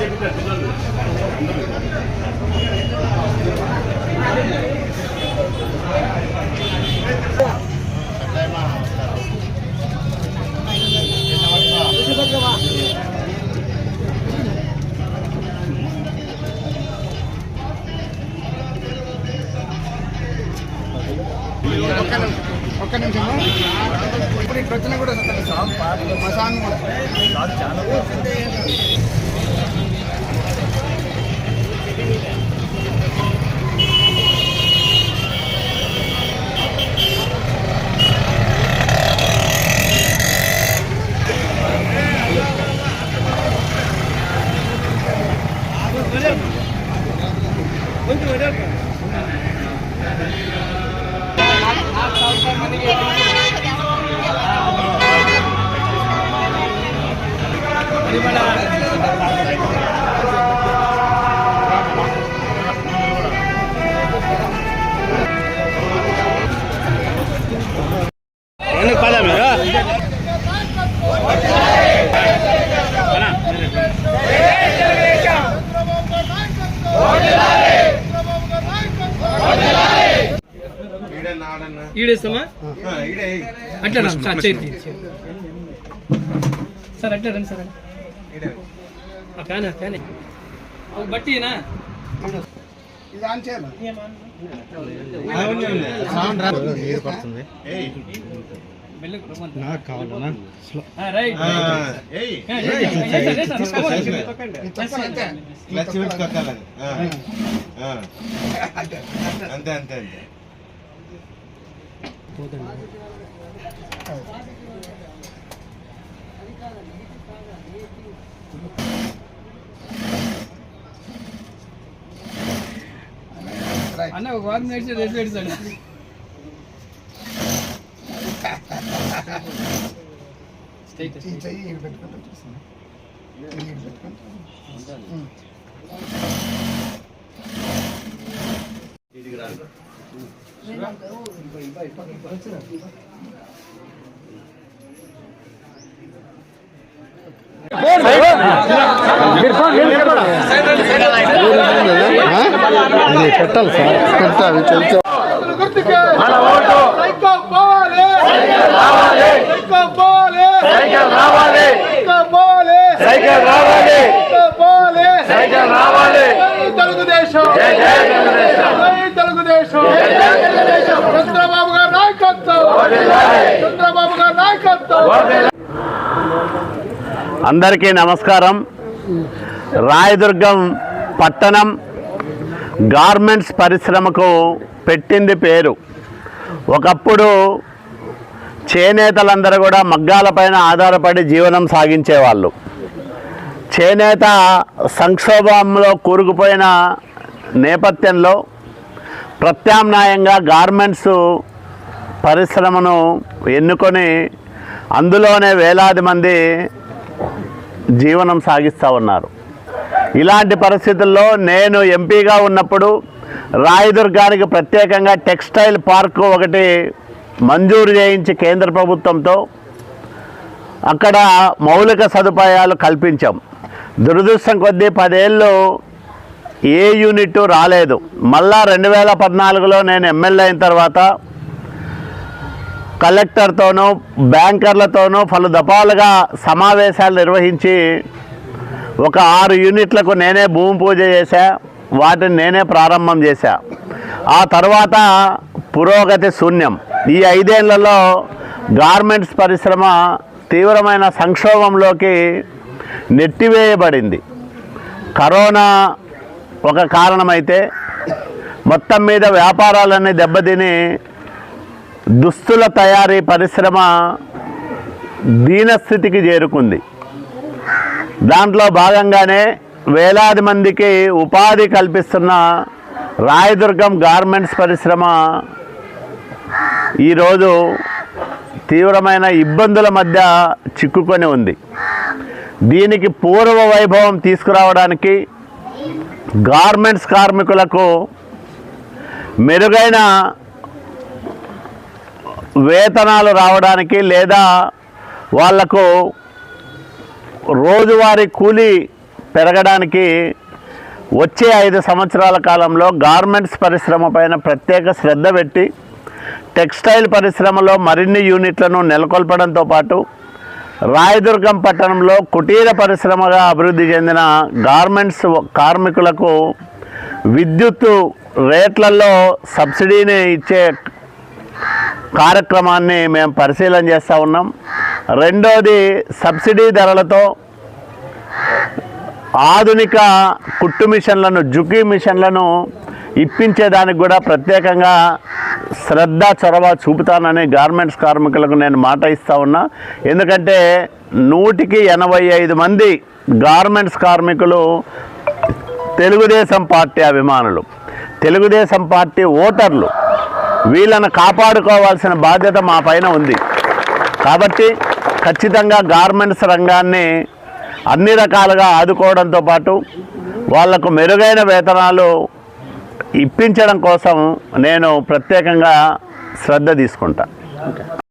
చెప్పినారు ఇక్కడ వచ్చినా కూడా మా సాంగ్ కూడా. ఈడేస్తామా? అట్లా రా, సార్ చేయి తీ, చేయి. సార్ అట్లా రండి సార్ ఆ ఫ్యాన్ ఆ ఫ్యాన్ ఒక బట్టినా ఇది ఆన్ చేయాలి? మెల్లగా రమ్మంటే. నాకు కావాలన్నా. ఆ, రైట్. ఆ, అంతే అన్న ఒక వారం నడిచి రేట్లు పెడతాడు. చెయ్యి ఇక్కడ పెట్టుకుంటూ చూస్తున్నా. చెయ్యి పెట్టుకుంటూ. పెట్టాలి సార్ పెట్టాలి చెల్చా రావాలి. అందరికీ నమస్కారం. రాయదుర్గం పట్టణం గార్మెంట్స్ పరిశ్రమకు పెట్టింది పేరు. ఒకప్పుడు చేనేతలందరూ కూడా మగ్గాలపైన ఆధారపడి జీవనం సాగించేవాళ్ళు. చేనేత సంక్షోభంలో కూరుకుపోయిన నేపథ్యంలో ప్రత్యామ్నాయంగా గార్మెంట్స్ పరిశ్రమను ఎన్నుకొని అందులోనే వేలాది మంది జీవనం సాగిస్తూ ఉన్నారు. ఇలాంటి పరిస్థితుల్లో నేను ఎంపీగా ఉన్నప్పుడు రాయదుర్గానికి ప్రత్యేకంగా టెక్స్టైల్ పార్కు ఒకటి మంజూరు చేయించి కేంద్ర ప్రభుత్వంతో అక్కడ మౌలిక సదుపాయాలు కల్పించాం. దురదృష్టం కొద్దీ పదేళ్ళు ఏ యూనిట్ రాలేదు. మళ్ళా రెండు వేల పద్నాలుగులో నేను ఎమ్మెల్యే అయిన తర్వాత కలెక్టర్తోనూ బ్యాంకర్లతోనూ పలు దఫాలుగా సమావేశాలు నిర్వహించి ఒక ఆరు యూనిట్లకు నేనే భూమి పూజ చేశా వాటిని నేనే ప్రారంభం చేశా. ఆ తర్వాత పురోగతి శూన్యం. ఈ ఐదేళ్ళలో గార్మెంట్స్ పరిశ్రమ తీవ్రమైన సంక్షోభంలోకి నెట్టివేయబడింది. కరోనా ఒక కారణమైతే మొత్తం మీద వ్యాపారాలన్నీ దెబ్బతిని దుస్తుల తయారీ పరిశ్రమ దీనస్థితికి చేరుకుంది. దాంట్లో భాగంగానే వేలాది మందికి ఉపాధి కల్పిస్తున్న రాయదుర్గం గార్మెంట్స్ పరిశ్రమ ఈరోజు తీవ్రమైన ఇబ్బందుల మధ్య చిక్కుకొని ఉంది. దీనికి పూర్వ వైభవం తీసుకురావడానికి గార్మెంట్స్ కార్మికులకు మెరుగైన వేతనాలు రావడానికి లేదా వాళ్ళకు రోజువారీ కూలీ పెరగడానికి వచ్చే ఐదు సంవత్సరాల కాలంలో గార్మెంట్స్ పరిశ్రమ పైన ప్రత్యేక శ్రద్ధ పెట్టి టెక్స్టైల్ పరిశ్రమలో మరిన్ని యూనిట్లను నెలకొల్పడంతో పాటు రాయదుర్గం పట్టణంలో కుటీర పరిశ్రమగా అభివృద్ధి చెందిన గార్మెంట్స్ కార్మికులకు విద్యుత్ రేట్లలో సబ్సిడీని ఇచ్చే కార్యక్రమాన్ని మేము పరిశీలన చేస్తూ ఉన్నాం. రెండోది సబ్సిడీ ధరలతో ఆధునిక కుట్టు మిషన్లను జుకీ మిషన్లను ఇప్పించేదానికి కూడా ప్రత్యేకంగా శ్రద్ధ చొరవ చూపుతానని గార్మెంట్స్ కార్మికులకు నేను మాట ఇస్తూ ఉన్నా. ఎందుకంటే నూటికి ఎనభై ఐదు మంది గార్మెంట్స్ కార్మికులు తెలుగుదేశం పార్టీ అభిమానులు తెలుగుదేశం పార్టీ ఓటర్లు వీళ్ళను కాపాడుకోవాల్సిన బాధ్యత మా పైన ఉంది. కాబట్టి ఖచ్చితంగా గార్మెంట్స్ రంగాన్ని అన్ని రకాలుగా ఆదుకోవడంతో పాటు వాళ్ళకు మెరుగైన వేతనాలు ఇప్పించడం కోసం నేను ప్రత్యేకంగా శ్రద్ధ తీసుకుంటా.